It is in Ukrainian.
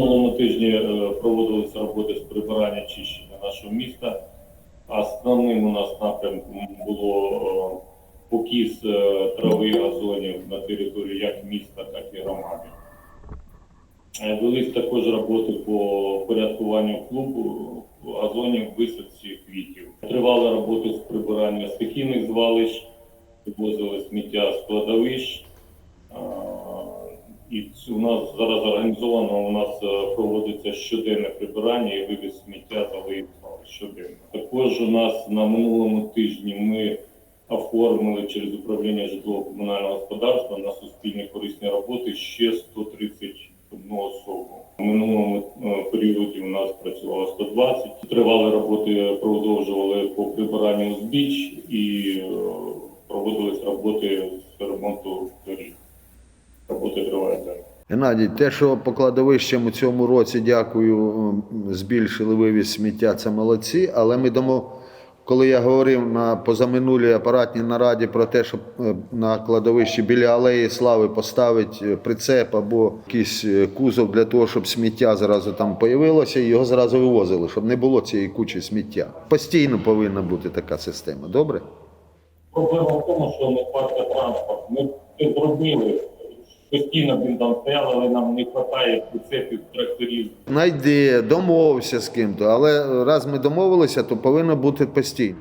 минулому тижні е, проводилися роботи з прибирання чищення нашого міста. Основним у нас напрямком було е, покіс е, трави газонів на території як міста, так і громади. Велись також роботи по порядкуванню клубу газонів висадці квітів. Тривали роботи з прибирання стихійних звалищ, вивозили сміття з кладовищ. І у нас зараз організовано, у нас е, проводиться щоденне прибирання і вивіз сміття та виїзд щоденно. Також у нас на минулому тижні ми оформили через управління житлово-комунального господарства на суспільні корисні роботи ще 131 особу. У минулому е, періоді у нас працювало 120. Тривали роботи, продовжували по прибиранню узбіч і е, проводились роботи з ремонту доріг. Роботи тривають далі. Геннадій, те, що по кладовищам у цьому році, дякую, збільшили вивіз сміття, це молодці. Але ми дамо, коли я говорив на позаминулій апаратній нараді про те, щоб е, на кладовищі біля алеї слави поставити прицеп або якийсь е, кузов для того, щоб сміття зразу там появилося, і його зразу вивозили, щоб не було цієї кучі сміття. Постійно повинна бути така система. Добре? Проблема в тому, що нехватка транспорту. Ми це зробили. Постійно він там стояв, але нам не вистачає прицепів, тракторів. Найди, домовився з ким-то, але раз ми домовилися, то повинно бути постійно.